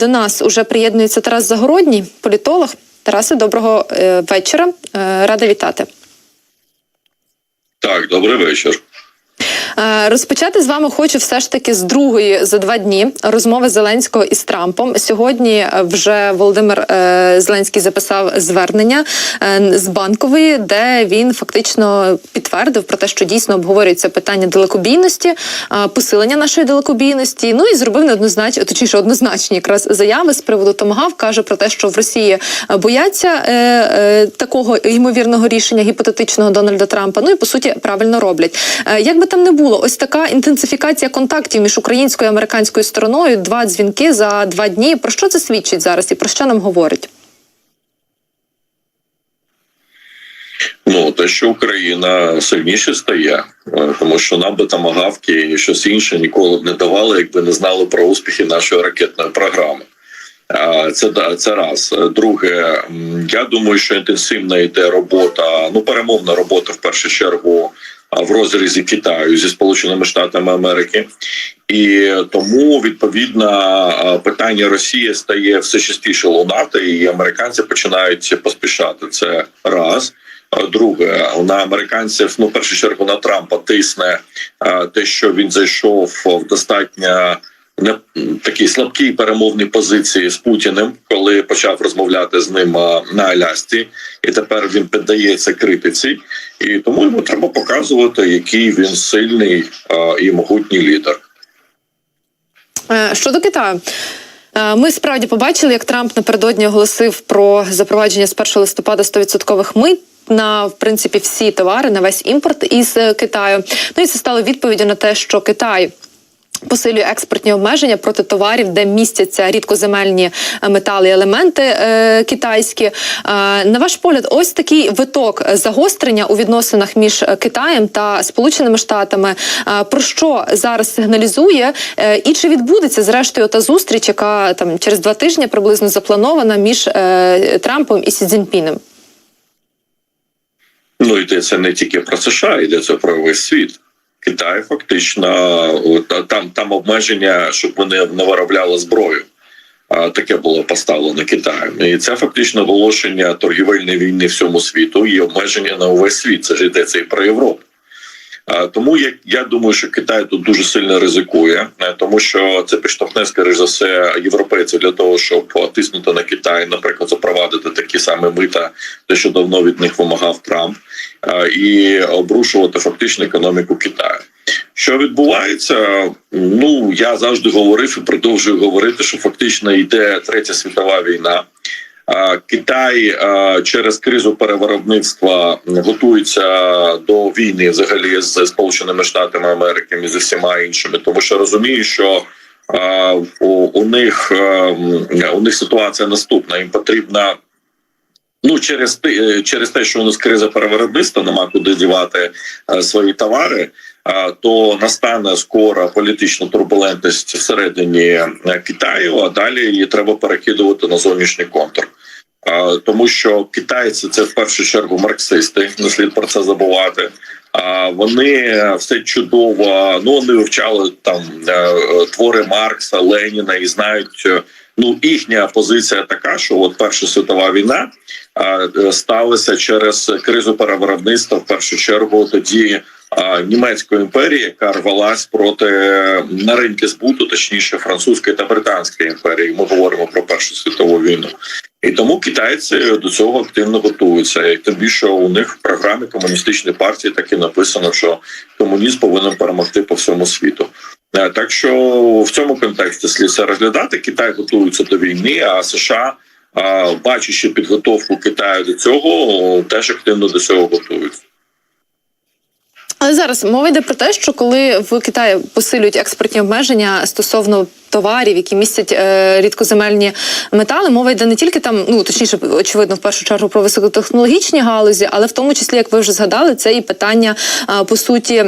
До нас уже приєднується Тарас Загородній, політолог. Тарасе, доброго е, вечора. Е, Рада вітати. Так, добрий вечір. Е, Розпочати з вами хочу все ж таки з другої за два дні розмови Зеленського із Трампом. Сьогодні е, вже Володимир е, Зеленський записав звернення з банкової, де він фактично підтвердив про те, що дійсно обговорюється питання далекобійності, посилення нашої далекобійності. Ну і зробив неоднозначно, точніше, однозначні якраз заяви з приводу Томагав. каже про те, що в Росії бояться такого ймовірного рішення гіпотетичного Дональда Трампа. Ну і по суті правильно роблять. Як би там не було, ось така інтенсифікація контактів між українською і американською стороною. Два дзвінки за два дні. Про що це свідчить зараз і про що нам говорить? Ну те, що Україна сильніше стає, е, тому що нам би тамагавки і щось інше ніколи б не давали, якби не знали про успіхи нашої ракетної програми. Це це раз. Друге, я думаю, що інтенсивна йде робота, ну перемовна робота в першу чергу в розрізі Китаю зі Сполученими Штатами Америки, і тому відповідно питання Росії стає все частіше лунати, і американці починають поспішати. Це раз. Друге, на американців, ну першу чергу на Трампа тисне те, що він зайшов в достатньо не такі слабкі перемовні позиції з Путіним, коли почав розмовляти з ним на Алясці, і тепер він піддається критиці, і тому йому треба показувати, який він сильний і могутній лідер. Е, Щодо Китаю. Е, Ми справді побачили, як Трамп напередодні оголосив про запровадження з 1 листопада 100% мит на в принципі всі товари, на весь імпорт із е, Китаю. Ну і це стало відповіддю на те, що Китай. Посилює експортні обмеження проти товарів, де містяться рідкоземельні е, метали і елементи е, китайські. Е, на ваш погляд, ось такий виток загострення у відносинах між е, Китаєм та Сполученими Штатами. Е, про що зараз сигналізує, е, і чи відбудеться зрештою та зустріч, яка там через два тижні приблизно запланована між е, Трампом і Сі Цзіньпінем? Ну йдеться не тільки про США, йдеться про весь світ. Китай фактично там, там обмеження, щоб вони не виробляли зброю. Таке було поставлено Китаєм, і це фактично оголошення торгівельної війни всьому світу і обмеження на увесь світ. Це ж йдеться і про Європу. А, Тому я, я думаю, що Китай тут дуже сильно ризикує, е, тому що це підштовхне, скоріш за все, європейців для того, щоб тиснути на Китай, наприклад, запровадити такі самі мита, те, що давно від них вимагав Трамп, і обрушувати фактично економіку Китаю. Що відбувається? Ну я завжди говорив і продовжую говорити, що фактично йде третя світова війна. Китай через кризу перевиробництва готується до війни взагалі з Сполученими Штатами Америки і з усіма іншими, тому що розумію, що у, них у них ситуація наступна. Їм потрібна. Ну, через через те, що у нас криза перевиробництва, нема куди дівати е, свої товари, то настане скоро політична турбулентність всередині е, Китаю, а далі її треба перекидувати на зовнішній контур. Тому що китайці це в першу чергу марксисти, не слід про це забувати. А вони все чудово. Ну вони вивчали там е, твори Маркса, Леніна і знають. е, Ну, їхня позиція така, що от Перша світова війна сталася через кризу перевиробництва в першу чергу тоді німецької імперії, яка рвалась проти на ринки збуту, точніше французької та британської імперії. Ми говоримо про Першу світову війну. І тому китайці до цього активно готуються. І тим більше у них в програмі комуністичної партії так і написано, що комунізм повинен перемогти по всьому світу. Е, Так що в цьому контексті слід розглядати. Китай готується до війни, а США, бачачи підготовку Китаю до цього, теж активно до цього готуються. Але зараз мова йде про те, що коли в Китаї посилюють експортні обмеження стосовно товарів, які містять е, рідкоземельні метали, мова йде не тільки там, ну точніше, очевидно, в першу чергу про високотехнологічні галузі, але в тому числі, як ви вже згадали, це і питання е, по суті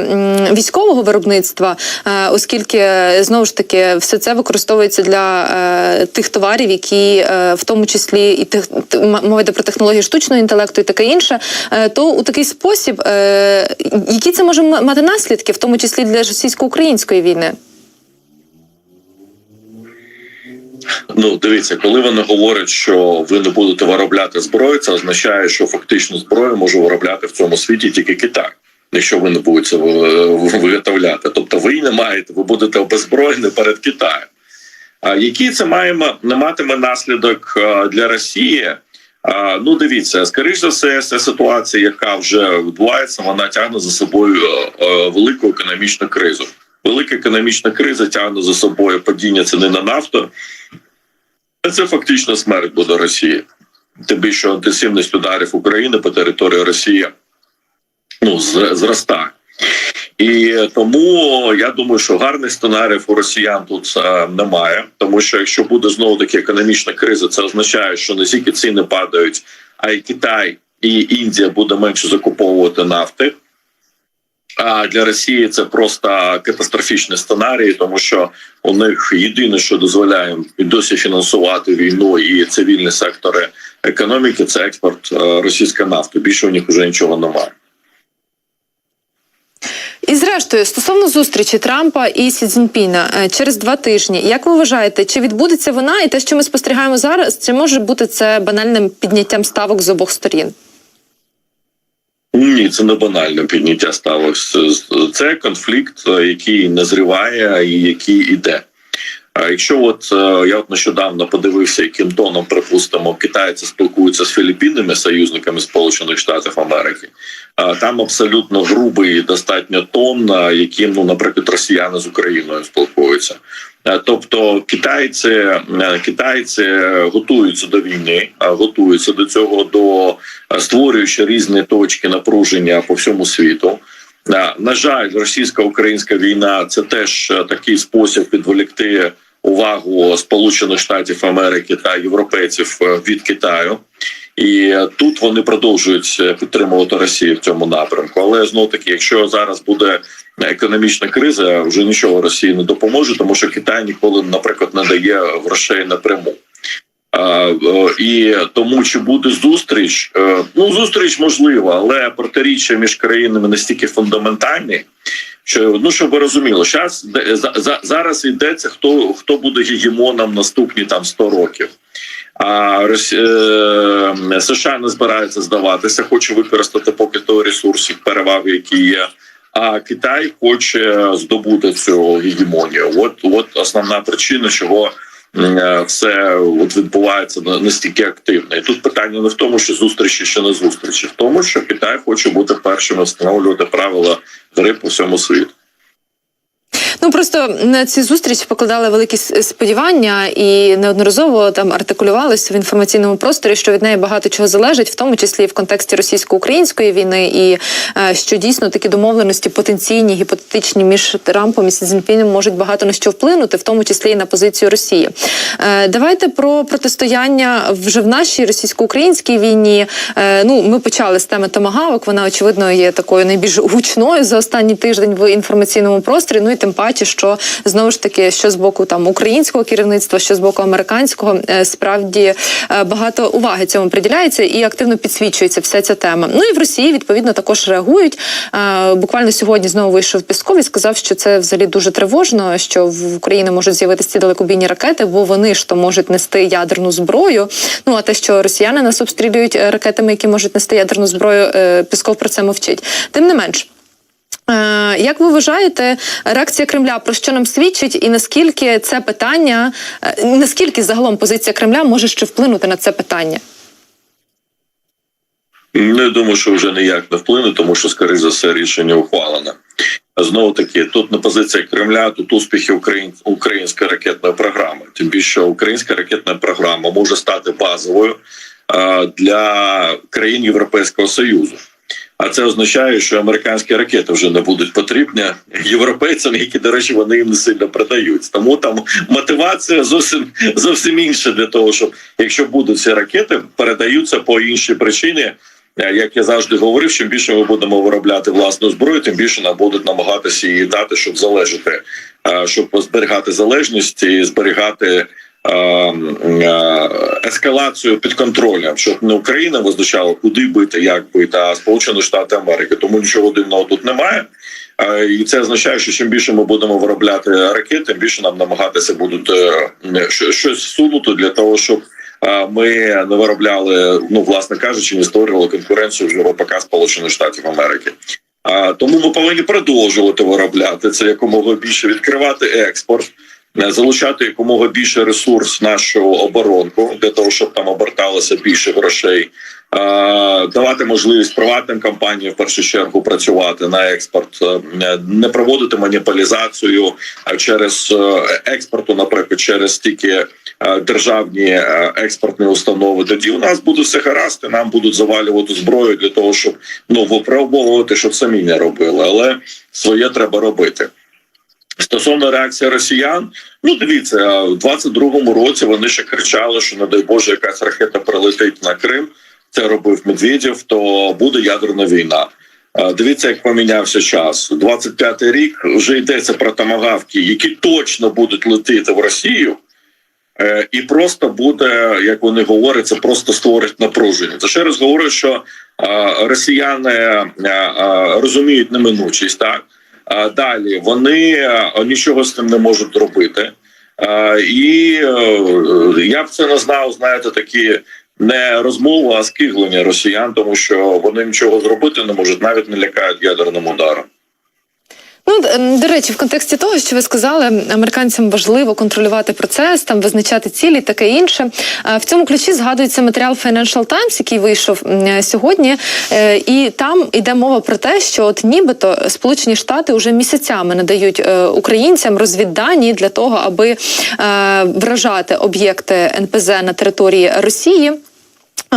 військового виробництва, е, оскільки е, знову ж таки все це використовується для е, тих товарів, які е, в тому числі і тех, т- м- мова йде про технології штучного інтелекту і таке інше, е, то у такий спосіб, е, які це може мати наслідки, в тому числі для російсько-української війни. Ну, дивіться, коли вони говорять, що ви не будете виробляти зброю, це означає, що фактично зброю може виробляти в цьому світі тільки Китай, якщо ви не будете ви- виготовляти. Тобто, ви не маєте, ви будете обезброєні перед Китаєм. А який це маємо не матиме наслідок е, для Росії? А, Ну, дивіться, скоріш за все, ця ситуація, яка вже відбувається, вона тягне за собою е, е, велику економічну кризу. Велика економічна криза тягне за собою падіння ціни на нафту. Це фактично смерть буде Росії. Тим більше інтенсивність ударів України по території Росії ну, зростає. І тому я думаю, що гарних сценаріїв у росіян тут е, немає, тому що якщо буде знову таки економічна криза, це означає, що не тільки ціни падають, а й Китай і Індія буде менше закуповувати нафти. А для Росії це просто катастрофічний сценарій, тому що у них єдине, що дозволяє досі фінансувати війну і цивільні сектори економіки, це експорт е, російської нафти. Більше у них вже нічого немає. І зрештою, стосовно зустрічі Трампа і Сі Цзіньпіна е, через два тижні, як ви вважаєте, чи відбудеться вона, і те, що ми спостерігаємо зараз, чи може бути це банальним підняттям ставок з обох сторін? Ні, це не банальне підняття ставок. Це конфлікт, е, який назріває і який іде. А якщо от е, я от нещодавно подивився, яким тоном припустимо, китайці спілкуються з Філіппінами, союзниками Сполучених Штатів Америки, а там абсолютно грубий достатньо тон, яким, ну, наприклад, росіяни з Україною спілкуються. Е, Тобто китайці, е, китайці готуються до війни, готуються до цього, до е, створюючи різні точки напруження по всьому світу. Е, На жаль, російсько-українська війна це теж е, такий спосіб відволікти увагу Сполучених Штатів Америки та європейців е, від Китаю. І тут вони продовжують е, підтримувати Росію в цьому напрямку. Але знов таки, якщо зараз буде економічна криза, вже нічого Росії не допоможе, тому що Китай ніколи, наприклад, не дає грошей напряму. І тому чи буде зустріч? Е, Ну зустріч можлива, але протиріччя між країнами настільки фундаментальні, що ну щоб ви розуміли, зараз зараз йдеться, хто хто буде гегемоном наступні там 100 років. А Рос... е, США не збирається здаватися, хоче використати поки той ресурс і переваги, які є. А Китай хоче здобути цю гегемонію. От от основна причина, чого е, все от відбувається на- настільки активно. І тут питання не в тому, що зустрічі чи не зустрічі, в тому, що Китай хоче бути першим встановлювати правила гри по всьому світу. Ну просто на ці зустрічі покладали великі сподівання і неодноразово там артикулювалося в інформаційному просторі, що від неї багато чого залежить, в тому числі в контексті російсько-української війни, і е, що дійсно такі домовленості потенційні, гіпотетичні між Трампом і Сі можуть багато на що вплинути, в тому числі і на позицію Росії. Е, давайте про протистояння вже в нашій російсько-українській війні. Е, ну ми почали з теми Томагавок. Вона очевидно є такою найбільш гучною за останній тиждень в інформаційному просторі. Ну і тим паче, що знову ж таки, що з боку там українського керівництва, що з боку американського, е, справді е, багато уваги цьому приділяється і активно підсвічується вся ця тема. Ну і в Росії відповідно також реагують. Е, Буквально сьогодні знову вийшов Пісков і сказав, що це взагалі дуже тривожно, що в Україні можуть з'явитися далекобійні ракети, бо вони ж то можуть нести ядерну зброю. Ну а те, що росіяни нас обстрілюють ракетами, які можуть нести ядерну зброю, Пісков про це мовчить. Тим не менш. Е, Як ви вважаєте, реакція Кремля про що нам свідчить, і наскільки це питання, е, наскільки загалом позиція Кремля може ще вплинути на це питання? Не думаю, що вже ніяк не вплине, тому що, скоріше за все, рішення ухвалено. Знову таки, тут на позиція Кремля, тут успіхи україн... української ракетної програми. Тим більше українська ракетна програма може стати базовою е, для країн Європейського Союзу. А це означає, що американські ракети вже не будуть потрібні європейцям, які, до речі, вони їм не сильно продають. Тому там мотивація зовсім зовсім інша для того, щоб якщо будуть ці ракети, передаються по іншій причині. Е, Як я завжди говорив, чим більше ми будемо виробляти власну зброю, тим більше нам будуть намагатися її дати, щоб залежати, е, щоб зберігати залежність і зберігати е, е, ескалацію під контролем, щоб не Україна визначала, куди бити, як бити, а Сполучені Штати Америки. Тому нічого дивного тут немає. І це означає, що чим більше ми будемо виробляти ракет, тим більше нам намагатися будуть е, щось сунути для того, щоб ми не виробляли, ну власне кажучи, не створювали конкуренцію вже ВПК Сполучених Штатів Америки. А тому ми повинні продовжувати виробляти це якомога більше відкривати експорт, залучати якомога більше ресурс нашу оборонку для того, щоб там оберталося більше грошей, е, давати можливість приватним компаніям в першу чергу працювати на експорт, е, не проводити монополізацію е, через е, експорту, наприклад, через тільки е, державні е, експортні установи. Тоді у нас буде все гаразд, і нам будуть завалювати зброю для того, щоб ну випробовувати, щоб самі не робили, але своє треба робити. Стосовно реакції росіян, ну дивіться, в 22-му році вони ще кричали, що не дай Боже, якась ракета прилетить на Крим. Це робив Медведєв, то буде ядерна війна. Дивіться, як помінявся час. 25-й рік вже йдеться про томагавки, які точно будуть летіти в Росію. Е, І просто буде, як вони говорять, це просто створить напруження. Це ще раз говорю, що росіяни е, е, розуміють неминучість, так далі вони е, нічого з тим не можуть робити. І е, я б це не знав, знаєте, такі не розмови, а скиглення росіян, тому що вони нічого зробити не можуть, навіть не лякають ядерним ударом. Ну до речі, в контексті того, що ви сказали, американцям важливо контролювати процес, там визначати цілі, таке інше. В цьому ключі згадується матеріал Financial Times, який вийшов е, сьогодні, Е, і там йде мова про те, що от нібито Сполучені Штати вже місяцями надають е, українцям розвіддані для того, аби вражати об'єкти НПЗ на території Росії.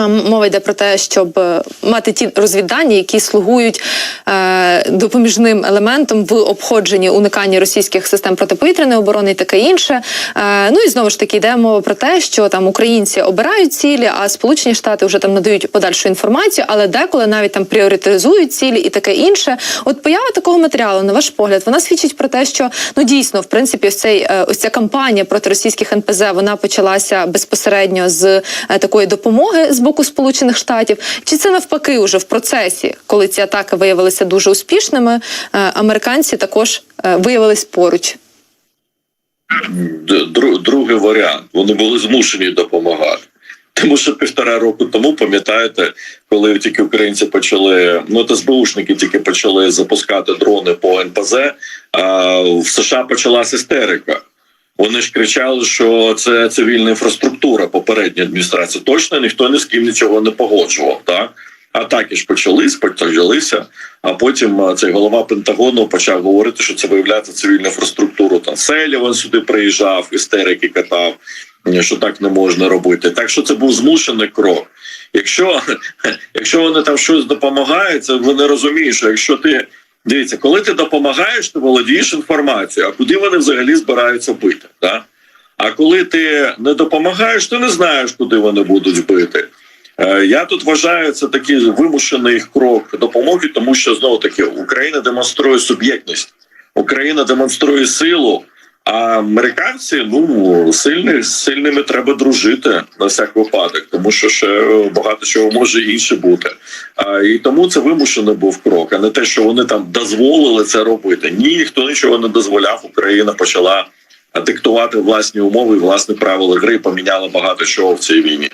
Мова йде про те, щоб е, мати ті розвіддані, які слугують е, допоміжним елементом в обходженні униканні російських систем протиповітряної оборони і таке інше. Е, ну і знову ж таки йде мова про те, що там українці обирають цілі, а Сполучені Штати вже там надають подальшу інформацію, але деколи навіть там пріоритизують цілі і таке інше. От поява такого матеріалу, на ваш погляд, вона свідчить про те, що ну дійсно, в принципі, ось цей ось ця кампанія проти російських НПЗ вона почалася безпосередньо з такої допомоги з боку Сполучених Штатів. Чи це навпаки уже в процесі, коли ці атаки виявилися дуже успішними, е, американці також е, виявились поруч? Другий варіант. Вони були змушені допомагати. Тому що півтора року тому, пам'ятаєте, коли тільки українці почали, ну то СБУшники тільки почали запускати дрони по НПЗ, а в США почалася істерика. Вони ж кричали, що це цивільна інфраструктура попередньої адміністрації. Точно ніхто ні з ким нічого не погоджував. Так атаки ж почались, почалися. А потім цей голова Пентагону почав говорити, що це виявляється цивільну інфраструктуру. Там Селіван сюди приїжджав, істерики катав, що так не можна робити. Так що це був змушений крок. Якщо, якщо вони там щось допомагають, це вони розуміють, що якщо ти дивіться, коли ти допомагаєш, ти володієш інформацією, а куди вони взагалі збираються бити. Да? А коли ти не допомагаєш, ти не знаєш, куди вони будуть бити. Е, Я тут вважаю це такий вимушений крок допомоги, тому що знову таки Україна демонструє суб'єктність, Україна демонструє силу. А американці ну сильні, з сильними треба дружити на всяк випадок, тому що ще багато чого може інше бути. А, і тому це вимушений був крок, а не те, що вони там дозволили це робити. Ні, ніхто нічого не дозволяв. Україна почала диктувати власні умови, і власні правила гри, поміняла багато чого в цій війні.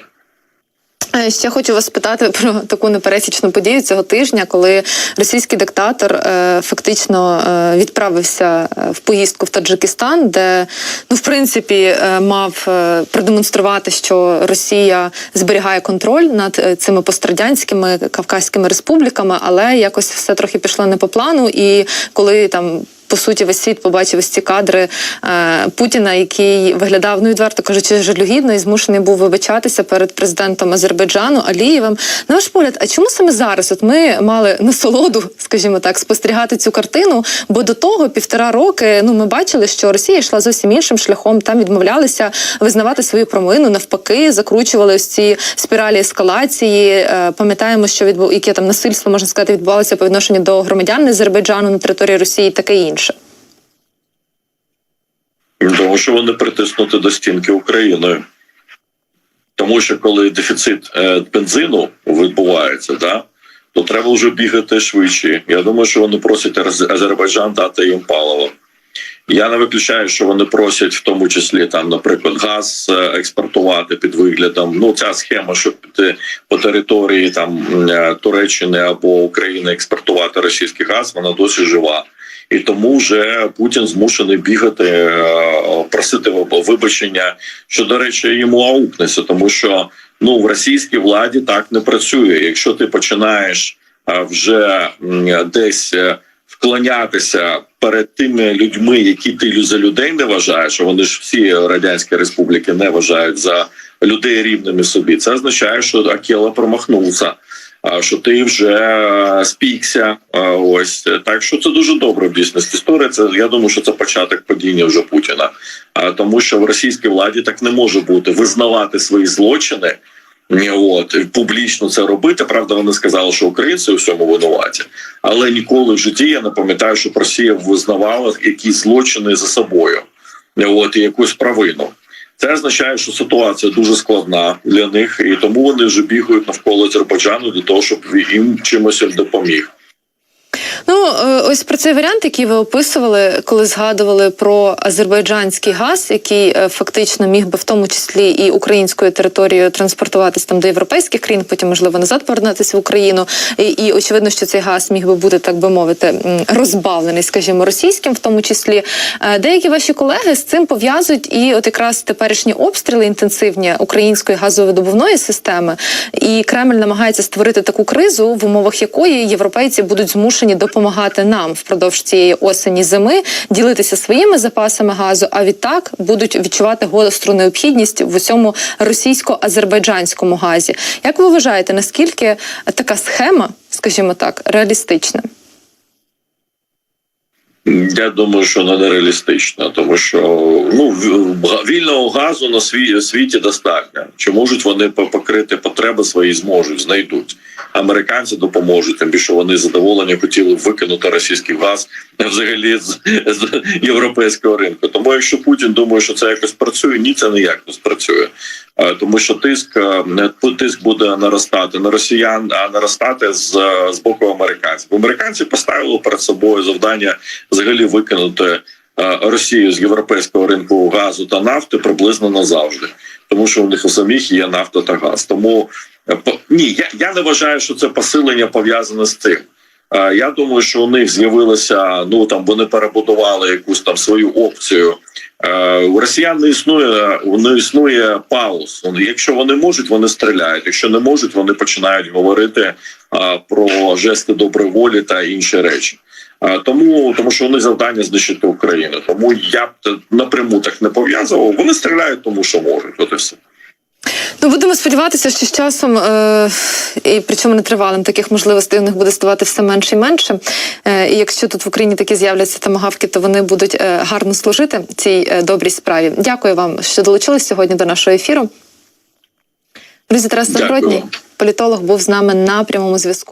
Е, Ще хочу вас спитати про таку непересічну подію цього тижня, коли російський диктатор е, фактично е, відправився е, в поїздку в Таджикистан, де ну в принципі е, мав е, продемонструвати, що Росія зберігає контроль над цими пострадянськими кавказькими республіками, але якось все трохи пішло не по плану. І коли там по суті весь світ побачив ось ці кадри е, Путіна, який виглядав, ну відверто кажучи, жалюгідно і змушений був вибачатися перед президентом Азербайджану Алієвим. На ваш погляд, а чому саме зараз? От ми мали насолоду, скажімо так, спостерігати цю картину? Бо до того півтора роки ну ми бачили, що Росія йшла зовсім іншим шляхом. Там відмовлялися визнавати свою провину, навпаки, закручували ось ці спіралі ескалації. Е, Пам'ятаємо, що відбу... яке там насильство можна сказати відбувалося по відношенню до громадян Азербайджану на території Росії, таке інше. Тому що вони притиснуті до стінки Україною. Тому що коли дефіцит е, бензину відбувається, да, то треба вже бігати швидше. Я думаю, що вони просять Азербайджан дати їм паливо. Я не виключаю, що вони просять в тому числі там, наприклад, газ е, експортувати під виглядом. Ну, ця схема, щоб по території там е, Туреччини або України експортувати російський газ, вона досі жива. І тому вже Путін змушений бігати, е, просити виб- вибачення, що до речі йому аукнеться, тому що ну в російській владі так не працює. Якщо ти починаєш е, вже десь е, вклонятися перед тими людьми, які ти за людей не вважаєш, вони ж всі радянські республіки не вважають за людей рівними собі. Це означає, що Акела промахнувся. Що ти вже е, спікся, ось так що це дуже добре дійсності. Історія це я думаю, що це початок падіння вже Путіна. А тому, що в російській владі так не може бути визнавати свої злочини. От публічно це робити. Правда, вони сказали, що українці у всьому винуваті, але ніколи в житті я не пам'ятаю, щоб Росія визнавала якісь злочини за собою, от і якусь провину. Це означає, що ситуація дуже складна для них, і тому вони вже бігають навколо Азербайджану для того, щоб їм чимось допоміг. Ну, е, ось про цей варіант, який ви описували, коли згадували про азербайджанський газ, який е, фактично міг би в тому числі і українською територією транспортуватись там до європейських країн, потім можливо назад повернутися в Україну. І, і очевидно, що цей газ міг би бути, так би мовити, розбавлений, скажімо, російським, в тому числі. Е, Деякі ваші колеги з цим пов'язують і от якраз теперішні обстріли інтенсивні української газовидобувної системи. І Кремль намагається створити таку кризу, в умовах якої європейці будуть змушені допомагати нам впродовж цієї осені зими ділитися своїми запасами газу. А відтак будуть відчувати гостру необхідність в усьому російсько-азербайджанському газі. Як ви вважаєте, наскільки така схема, скажімо так, реалістична? Я думаю, що вона нереалістична, тому що ну вільного газу на сві- світі достатньо. Чи можуть вони по- покрити потреби свої зможуть, знайдуть. Американці допоможуть, тим більше вони задоволені хотіли викинути російський газ взагалі з, з європейського ринку. Тому якщо Путін думає, що це якось працює, ні, це ніяк не спрацює. Тому що тиск е, тиск буде наростати на росіян, а наростати з, з боку американців. Американці поставили перед собою завдання взагалі викинути е, Росію з європейського ринку газу та нафти приблизно назавжди, тому що у них у самих є нафта та газ. Тому е, ні, я, я не вважаю, що це посилення пов'язане з цим. Е, Я думаю, що у них з'явилося. Ну там вони перебудували якусь там свою опцію. У росіян не існує не існує пауз. Якщо вони можуть, вони стріляють. Якщо не можуть, вони починають говорити про жести доброї волі та інші речі. Тому тому що вони завдання знищити Україну. Тому я б напряму так не пов'язував. Вони стріляють, тому що можуть. От і все. Ну, будемо сподіватися, що з часом, е, і причому нетривалим, таких можливостей у них буде ставати все менше і менше. Е, і якщо тут в Україні такі з'являться тамагавки, то вони будуть е, гарно служити цій е, добрій справі. Дякую вам, що долучились сьогодні до нашого ефіру. Друзі, Тарас Забродній, політолог, був з нами на прямому зв'язку.